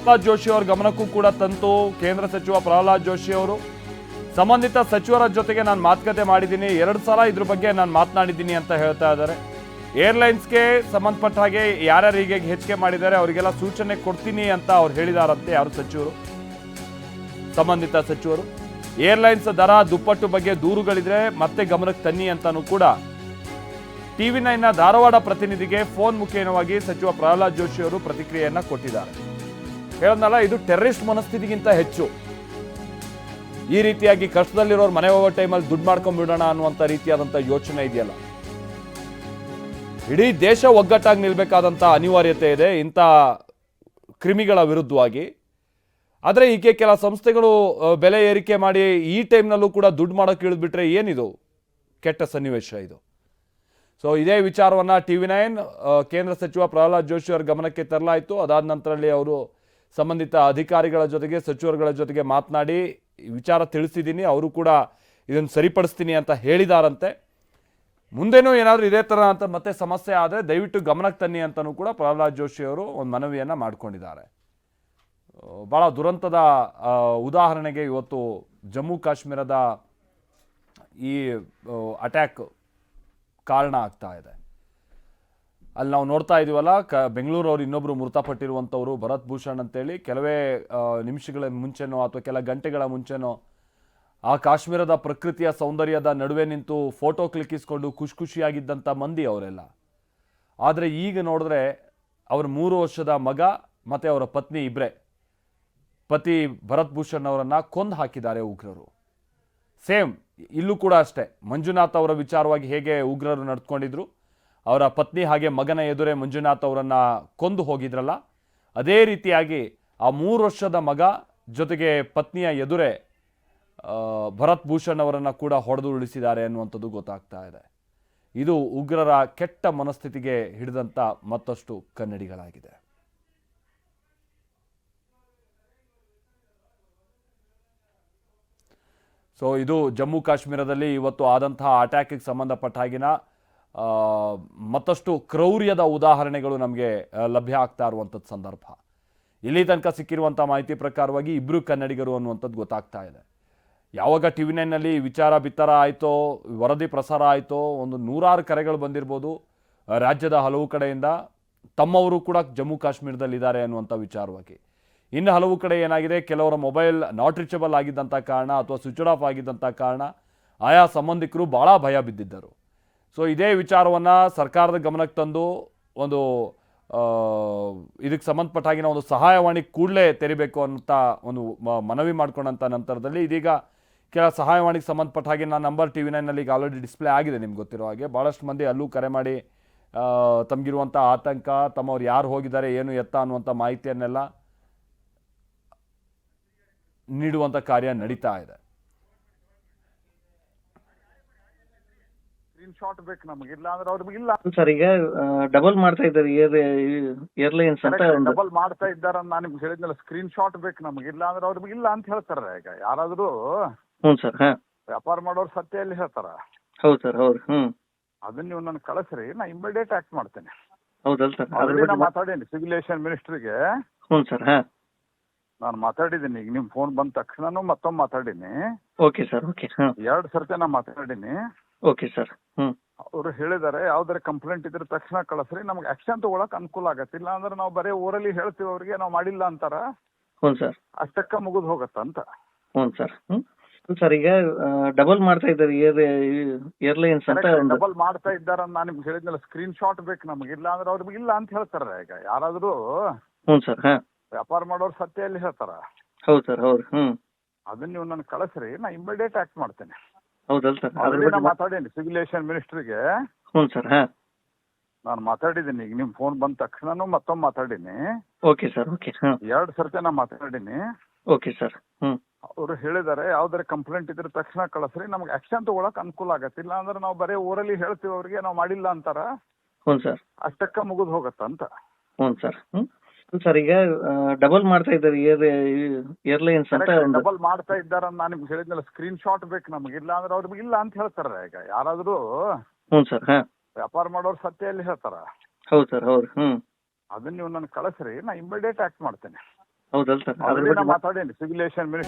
ಪ್ರಹ್ಲಾದ್ ಜೋಶಿ ಅವರ ಗಮನಕ್ಕೂ ಕೂಡ ತಂತು. ಕೇಂದ್ರ ಸಚಿವ ಪ್ರಹ್ಲಾದ್ ಜೋಶಿ ಅವರು. ಸಂಬಂಧಿತ ಸಚಿವರ ಜೊತೆಗೆ ನಾನು ಮಾತುಕತೆ ಮಾಡಿದ್ದೀನಿ. ಎರಡು ಸಲ ಇದ್ರ ಬಗ್ಗೆ ನಾನು ಮಾತನಾಡಿದ್ದೀನಿ ಅಂತ ಹೇಳ್ತಾ ಇದ್ದಾರೆ. ಏರ್ಲೈನ್ಸ್ಗೆ ಸಂಬಂಧಪಟ್ಟ ಹಾಗೆ ಯಾರ್ಯಾರು ಹೀಗೆ ಹೆಚ್ಚಿಗೆ ಮಾಡಿದ್ದಾರೆ ಅವರಿಗೆಲ್ಲ ಸೂಚನೆ ಕೊಡ್ತೀನಿ ಅಂತ ಅವ್ರು ಹೇಳಿದಾರಂತೆ ಯಾರು ಸಚಿವರು? ಸಂಬಂಧಿತ ಸಚಿವರು. ಏರ್ಲೈನ್ಸ್ ದರ, ದುಪ್ಪಟ್ಟು ಬಗ್ಗೆ ದೂರುಗಳಿದ್ರೆ ಮತ್ತೆ ಗಮನಕ್ಕೆ ತನ್ನಿ ಅಂತಾನೂ ಕೂಡ. ಟಿವಿ ನೈನ್ನ ಧಾರವಾಡ ಪ್ರತಿನಿಧಿಗೆ ಫೋನ್ ಮುಖೇನವಾಗಿ ಸಚಿವ ಪ್ರಹ್ಲಾದ್ ಜೋಶಿ ಅವರು ಪ್ರತಿಕ್ರಿಯೆಯನ್ನ ಕೊಟ್ಟಿದ್ದಾರೆ. ಹೇಳದ್ನಲ್ಲ, ಇದು ಟೆರರಿಸ್ಟ್ ಮನಸ್ಥಿತಿಗಿಂತ ಹೆಚ್ಚು. ಈ ರೀತಿಯಾಗಿ ಕಷ್ಟದಲ್ಲಿರೋರು ಮನೆ ಹೋಗೋ ಟೈಮಲ್ಲಿ ದುಡ್ಡು ಮಾಡ್ಕೊಂಡ್ಬಿಡೋಣ ಅನ್ನುವಂಥ ರೀತಿಯಾದಂಥ ಯೋಚನೆ ಇದೆಯಲ್ಲ. ಇಡೀ ದೇಶ ಒಗ್ಗಟ್ಟಾಗಿ ನಿಲ್ಬೇಕಾದಂಥ ಅನಿವಾರ್ಯತೆ ಇದೆ, ಇಂಥ ಕ್ರಿಮಿಗಳ ವಿರುದ್ಧವಾಗಿ. ಆದರೆ ಈಕೆ ಕೆಲ ಸಂಸ್ಥೆಗಳು ಬೆಲೆ ಏರಿಕೆ ಮಾಡಿ ಈ ಟೈಮ್ನಲ್ಲೂ ಕೂಡ ದುಡ್ಡು ಮಾಡೋಕೆ ಇಳಿದ್ಬಿಟ್ರೆ ಏನಿದು? ಕೆಟ್ಟ ಸನ್ನಿವೇಶ ಇದು. ಸೊ, ಇದೇ ವಿಚಾರವನ್ನು ಟಿ ವಿ ನೈನ್ ಕೇಂದ್ರ ಸಚಿವ ಪ್ರಹ್ಲಾದ್ ಜೋಶಿ ಅವರ ಗಮನಕ್ಕೆ ತರಲಾಯಿತು. ಅದಾದ ನಂತರದಲ್ಲಿ ಅವರು ಸಂಬಂಧಿತ ಅಧಿಕಾರಿಗಳ ಜೊತೆಗೆ, ಸಚಿವರುಗಳ ಜೊತೆಗೆ ಮಾತನಾಡಿ ವಿಚಾರ ತಿಳಿಸಿದ್ದೀನಿ. ಅವರು ಕೂಡ ಇದನ್ನು ಸರಿಪಡಿಸ್ತೀನಿ ಅಂತ ಹೇಳಿದಾರಂತೆ. ಮುಂದೇನೂ ಏನಾದರೂ ಇದೇ ಥರ ಅಂತ ಮತ್ತೆ ಸಮಸ್ಯೆ ಆದರೆ ದಯವಿಟ್ಟು ಗಮನಕ್ಕೆ ತನ್ನಿ ಅಂತಲೂ ಕೂಡ ಪ್ರಹ್ಲಾದ್ ಜೋಶಿ ಅವರು ಒಂದು ಮನವಿಯನ್ನು ಮಾಡ್ಕೊಂಡಿದ್ದಾರೆ. ಭಾಳ ದುರಂತದ ಉದಾಹರಣೆಗೆ ಇವತ್ತು ಜಮ್ಮು ಕಾಶ್ಮೀರದ ಈ ಅಟ್ಯಾಕ್ ಕಾರಣ ಆಗ್ತಾ ಇದೆ. ಅಲ್ಲಿ ನಾವು ನೋಡ್ತಾ ಇದೀವಲ್ಲ, ಕ, ಬೆಂಗಳೂರವ್ರು ಇನ್ನೊಬ್ರು ಮೃತಪಟ್ಟಿರುವಂಥವ್ರು ಭರತ್ ಭೂಷಣ್ ಅಂತೇಳಿ. ಕೆಲವೇ ನಿಮಿಷಗಳ ಮುಂಚೆನೋ ಅಥವಾ ಕೆಲ ಗಂಟೆಗಳ ಮುಂಚೆನೋ ಆ ಕಾಶ್ಮೀರದ ಪ್ರಕೃತಿಯ ಸೌಂದರ್ಯದ ನಡುವೆ ನಿಂತು ಫೋಟೋ ಕ್ಲಿಕ್ಕಿಸ್ಕೊಂಡು ಖುಷಿ ಖುಷಿಯಾಗಿದ್ದಂಥ ಮಂದಿ ಅವರೆಲ್ಲ. ಆದರೆ ಈಗ ನೋಡಿದ್ರೆ ಅವ್ರ ಮೂರು ವರ್ಷದ ಮಗ ಮತ್ತು ಅವರ ಪತ್ನಿ ಇಬ್ಬರೇ ಪತಿ ಭರತ್ ಭೂಷಣ್ ಅವರನ್ನು ಕೊಂದು ಹಾಕಿದ್ದಾರೆ ಉಗ್ರರು. ಸೇಮ್, ಇಲ್ಲೂ ಕೂಡ ಅಷ್ಟೇ. ಮಂಜುನಾಥ್ ಅವರ ವಿಚಾರವಾಗಿ ಹೇಗೆ ಉಗ್ರರು ನಡ್ಕೊಂಡಿದ್ರು ಅವರ ಪತ್ನಿ ಹಾಗೆ ಮಗನ ಎದುರೇ ಮಂಜುನಾಥ್ ಅವರನ್ನು ಕೊಂದು ಹೋಗಿದ್ರಲ್ಲ, ಅದೇ ರೀತಿಯಾಗಿ ಆ ಮೂರು ವರ್ಷದ ಮಗ ಜೊತೆಗೆ ಪತ್ನಿಯ ಎದುರೇ ಭರತ್ ಭೂಷಣ್ ಅವರನ್ನು ಕೂಡ ಹೊಡೆದು ಉಳಿಸಿದ್ದಾರೆ ಅನ್ನುವಂಥದ್ದು ಗೊತ್ತಾಗ್ತಾ ಇದೆ. ಇದು ಉಗ್ರರ ಕೆಟ್ಟ ಮನಸ್ಥಿತಿಗೆ ಹಿಡಿದಂಥ ಮತ್ತಷ್ಟು ಕನ್ನಡಿಗಳಾಗಿದೆ. ಸೊ ಇದು ಜಮ್ಮು ಕಾಶ್ಮೀರದಲ್ಲಿ ಇವತ್ತು ಆದಂತಹ ಅಟ್ಯಾಕಿಗೆ ಸಂಬಂಧಪಟ್ಟ ಹಾಗಿನ ಮತ್ತಷ್ಟು ಕ್ರೌರ್ಯದ ಉದಾಹರಣೆಗಳು ನಮಗೆ ಲಭ್ಯ ಆಗ್ತಾ ಇರುವಂಥದ್ದು ಸಂದರ್ಭ. ಇಲ್ಲಿ ತನಕ ಸಿಕ್ಕಿರುವಂಥ ಮಾಹಿತಿ ಪ್ರಕಾರವಾಗಿ ಇಬ್ಬರು ಕನ್ನಡಿಗರು ಅನ್ನುವಂಥದ್ದು ಗೊತ್ತಾಗ್ತಾ ಇದೆ. ಯಾವಾಗ ಟಿ ವಿ ನೈನಲ್ಲಿ ವಿಚಾರ ಬಿತ್ತರ ಆಯಿತೋ, ವರದಿ ಪ್ರಸಾರ ಆಯಿತೋ, ಒಂದು ನೂರಾರು ಕರೆಗಳು ಬಂದಿರ್ಬೋದು ರಾಜ್ಯದ ಹಲವು ಕಡೆಯಿಂದ, ತಮ್ಮವರು ಕೂಡ ಜಮ್ಮು ಕಾಶ್ಮೀರದಲ್ಲಿದ್ದಾರೆ ಅನ್ನುವಂಥ ವಿಚಾರವಾಗಿ. ಇನ್ನು ಹಲವು ಕಡೆ ಏನಾಗಿದೆ, ಕೆಲವರ ಮೊಬೈಲ್ ನಾಟ್ ರೀಚಬಲ್ ಆಗಿದ್ದಂಥ ಕಾರಣ ಅಥವಾ ಸ್ವಿಚ್ ಆಫ್ ಆಗಿದ್ದಂಥ ಕಾರಣ, ಆಯಾ ಸಂಬಂಧಿಕರು ಭಾಳ ಭಯ ಬಿದ್ದಿದ್ದರು. ಸೊ ಇದೇ ವಿಚಾರವನ್ನು ಸರ್ಕಾರದ ಗಮನಕ್ಕೆ ತಂದು ಒಂದು ಇದಕ್ಕೆ ಸಂಬಂಧಪಟ್ಟ ಹಾಗಿನ ಒಂದು ಸಹಾಯವಾಣಿ ಕೂಡಲೇ ತೆರಿಬೇಕು ಅಂತ ಒಂದು ಮನವಿ ಮಾಡ್ಕೊಂಡಂಥ ನಂತರದಲ್ಲಿ ಇದೀಗ ಕೆಲ ಸಹಾಯವಾಣಿಗೆ ಸಂಬಂಧಪಟ್ಟ ಹಾಗೆ ನಾನು ನಂಬರ್ ಟಿ ವಿ ನೈನಲ್ಲಿ ಈಗ ಆಲ್ರೆಡಿ ಡಿಸ್ಪ್ಲೇ ಆಗಿದೆ ನಿಮ್ಗೆ ಗೊತ್ತಿರೋ ಹಾಗೆ. ಭಾಳಷ್ಟು ಮಂದಿ ಅಲ್ಲೂ ಕರೆ ಮಾಡಿ ತಮಗಿರುವಂಥ ಆತಂಕ, ತಮ್ಮವ್ರು ಯಾರು ಹೋಗಿದ್ದಾರೆ, ಏನು ಎತ್ತ ಅನ್ನುವಂಥ ಮಾಹಿತಿಯನ್ನೆಲ್ಲ ನೀಡುವಂಥ ಕಾರ್ಯ ನಡೀತಾ ಇದೆ. ಸ್ಕ್ರೀನ್ ಶಾಟ್ ಬೇಕು ನಮಗೆ. ಇಲ್ಲ ಅಂದ್ರೆ ಅವ್ರಿಗೆ ಇಲ್ಲ. ಸರ್ ಈಗ ಡಬಲ್ ಮಾಡ್ತಾ ಇದ್ದಾರೆ ಏರ್ ಏರ್ಲೈನ್ಸ್ ಅಂತ ಒಂದು. ಡಬಲ್ ಮಾಡ್ತಾ ಇದ್ದಾರ ನಾನು ನಿಮ್ಗೆ ಹೇಳಿದ್ನಲ್ಲ ಸ್ಕ್ರೀನ್ ಶಾಟ್ ಬೇಕು ನಮಗೆ. ಇಲ್ಲ ಅಂದ್ರೆ ಅವ್ರಿಗೆ ಇಲ್ಲ ಅಂತ ಹೇಳ್ತಾರೆ ಈಗ. ಯಾರಾದ್ರೂ ಹ್ಞೂ ಸರ್ ಹಾ. ವ್ಯಾಪಾರ ಮಾಡೋರು ಸತ್ಯ ಎಲ್ಲಿ ಹೇಳ್ತಾರ? ಹೌದು ಸರ್ ಹೌದು ಹ್ಞೂ ಅದನ್ನ ನೀವು ನನ್ ಕಳಿಸ್ರಿ ನಾ ಇಮಿಡಿಯೇಟ್ ಆಕ್ಟ್ ಮಾಡ್ತೇನೆ. ಹೌದಲ್ಲ ಸರ್ ಅದ್ರ ಬಗ್ಗೆ ಮಾತಾಡೀನಿ. ಸಿವಿಲೇಷನ್ ಮಿನಿಸ್ಟ್ರಿಗೆ ಹ್ಞೂ ಸರ್ ಹಾ. ನಾನು ಮಾತಾಡಿದ್ದೀನಿ ಈಗ ನಿಮ್ ಫೋನ್ ಬಂದ ತಕ್ಷಣನೂ ಮತ್ತೊಮ್ಮೆ ಮಾತಾಡೀನಿ. ಓಕೆ ಸರ್ ಓಕೆ ಹಾಂ ಎರಡು ಸರ್ತಿ ನಾ ಮಾತಾಡೀನಿ. ಓಕೆ ಸರ್ ಅವರು ಹೇಳಿದ್ದಾರೆ ಯಾವ್ದಾರ ಕಂಪ್ಲೇಂಟ್ ಇದ್ರೆ ತಕ್ಷಣ ಕಳಿಸ್ರಿ. ನಮ್ಗೆ ಆಕ್ಷನ್ ತಗೊಳಕ್ ಅನುಕೂಲ ಆಗತ್ತೆ. ಇಲ್ಲ ಅಂದ್ರೆ ನಾವು ಬರೀ ಊರಲ್ಲಿ ಹೇಳ್ತೀವಿ ಅವ್ರಿಗೆ ನಾವು ಮಾಡಿಲ್ಲ ಅಂತಾರ. ಹ್ಞೂ ಸರ್ ಅಷ್ಟಕ್ಕ ಮುಗಿದು ಹೋಗತ್ತಂತ ಹ್ಞೂ ಸರ್ ಹ್ಞೂ ಸರ್ ಈಗ ಡಬಲ್ ಮಾಡ್ತಾ ಇದ್ದಾರೆ ಏರ್ ಏರ್ಲೈನ್ಸ್ ಅಂತ ಒಂದು. ಡಬಲ್ ಮಾಡ್ತಾ ಇದ್ದಾರ ನಾನು ನಿಮ್ಗೆ ಹೇಳಿದ್ನಲ್ಲ ಸ್ಕ್ರೀನ್ ಶಾಟ್ ಬೇಕು ನಮ್ಗೆ. ಇಲ್ಲ ಅಂದ್ರೆ ಅವ್ರಿಗೆ ಇಲ್ಲ ಅಂತ ಹೇಳ್ತಾರೆ ಈಗ. ಯಾರಾದ್ರೂ ಹ್ಞೂ ಸರ್ ಹಾಂ. ವ್ಯಾಪಾರ ಮಾಡೋರು ಸತ್ಯ ಎಲ್ಲಿ ಹೇಳ್ತಾರ. ಹೌದು ಸರ್ ಹೌದು. ಹ್ಞೂ ಅದನ್ನ ನೀವು ನನ್ ಕಳಿಸ್ರಿ ನಾ ಇಮಿಡಿಯೇಟ್ ಆಕ್ಟ್ ಮಾಡ್ತೇನೆ. ಹೌದಲ್ಲ ಸರ್. ಅದ್ರ ಮಾತಾಡೀನಿ ಸಿವಿಲೇಷನ್ ಮಿನಿಸ್ಟ್ರಿಗೆ ಹ್ಞೂ ಸರ್ ಹಾಂ. ನಾನು ಮಾತಾಡಿದ್ದೀನಿ ಈಗ ನಿಮ್ ಫೋನ್ ಬಂದ ತಕ್ಷಣನೂ ಮತ್ತೊಮ್ಮೆ ಮಾತಾಡೀನಿ. ಓಕೆ ಸರ್ ಓಕೆ ಹಾಂ ಎರಡು ಸರ್ತಿ ನಾ ಮಾತಾಡೀನಿ. ಓಕೆ ಸರ್ ಹ್ಞೂ ಅವರು ಹೇಳಿದಾರೆ ಯಾವ್ದಾರ ಕಂಪ್ಲೇಂಟ್ ಇದ್ರ ತಕ್ಷಣ ಕಳಿಸ್ರಿ ನಮ್ಗೆ ಆಕ್ಷನ್ ತಗೊಳಕ್ ಅನುಕೂಲ ಆಗತ್ತೆ ಇಲ್ಲ ಅಂದ್ರೆ ನಾವು ಬರೀ ಊರಲ್ಲಿ ಹೇಳ್ತೀವಿ ಅವ್ರಿಗೆ ನಾವು ಮಾಡಿಲ್ಲ ಅಂತಾರ. ಹ್ಞೂ ಸರ್. ಅಷ್ಟಕ್ಕ ಮುಗಿದು ಹೋಗತ್ತಂತ. ಹ್ಞೂ ಸರ್ ಹ್ಞೂ ಸರ್ ಈಗ ಡಬಲ್ ಮಾಡ್ತಾ ಇದ್ದಾರೆ ಏರ್ ಏರ್ಲೈನ್ಸ್ ಅಂತ ಒಂದು. ಡಬಲ್ ಮಾಡ್ತಾ ಇದ್ದಾರ ನಾನು ನಿಮ್ಗೆ ಹೇಳಿದ್ನಲ್ಲ ಸ್ಕ್ರೀನ್ ಶಾಟ್ ಬೇಕು ನಮ್ಗೆ. ಇಲ್ಲ ಅಂದ್ರೆ ಅವ್ರಿಗೆ ಇಲ್ಲ ಅಂತ ಹೇಳ್ತಾರೆ ಈಗ. ಯಾರಾದ್ರೂ ಹ್ಞೂ ಸರ್ ಹಾಂ. ವ್ಯಾಪಾರ ಮಾಡೋರು ಸತ್ಯ ಎಲ್ಲಿ ಹೇಳ್ತಾರ. ಹೌದು ಸರ್ ಹೌದು. ಹ್ಞೂ ಅದನ್ನ ನೀವು ನನ್ ಕಳಿಸ್ರಿ ನಾ ಇಮಿಡಿಯೇಟ್ ಆಕ್ಟ್ ಮಾಡ್ತೇನೆ. ಹೌದಲ್ಲ ಸರ್ ಅದ್ರ ಮಾತಾಡೇನಿ. ಸಿವಿಲೇಷನ್ ಮಿನಿಸ್ಟರ್